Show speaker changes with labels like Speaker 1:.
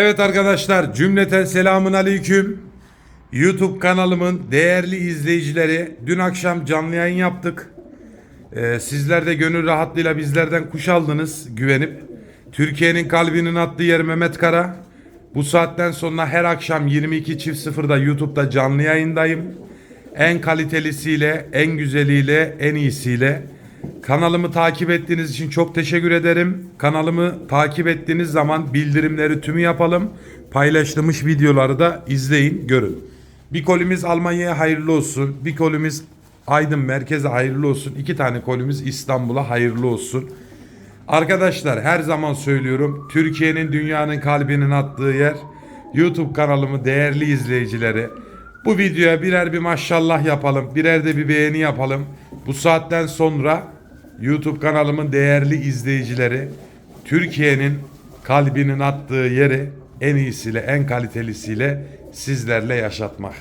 Speaker 1: Evet arkadaşlar cümleten selamun aleyküm. YouTube kanalımın değerli izleyicileri dün akşam canlı yayın yaptık. Ee, sizler de gönül rahatlığıyla bizlerden kuş aldınız güvenip. Türkiye'nin kalbinin attığı yer Mehmet Kara. Bu saatten sonra her akşam 22.00'da YouTube'da canlı yayındayım. En kalitelisiyle, en güzeliyle, en iyisiyle. Kanalımı takip ettiğiniz için çok teşekkür ederim. Kanalımı takip ettiğiniz zaman bildirimleri tümü yapalım. Paylaşılmış videoları da izleyin, görün. Bir kolimiz Almanya'ya hayırlı olsun. Bir kolimiz Aydın merkeze hayırlı olsun. İki tane kolimiz İstanbul'a hayırlı olsun. Arkadaşlar her zaman söylüyorum. Türkiye'nin dünyanın kalbinin attığı yer. YouTube kanalımı değerli izleyicileri. Bu videoya birer bir maşallah yapalım. Birer de bir beğeni yapalım. Bu saatten sonra YouTube kanalımın değerli izleyicileri Türkiye'nin kalbinin attığı yeri en iyisiyle en kalitelisiyle sizlerle yaşatmak.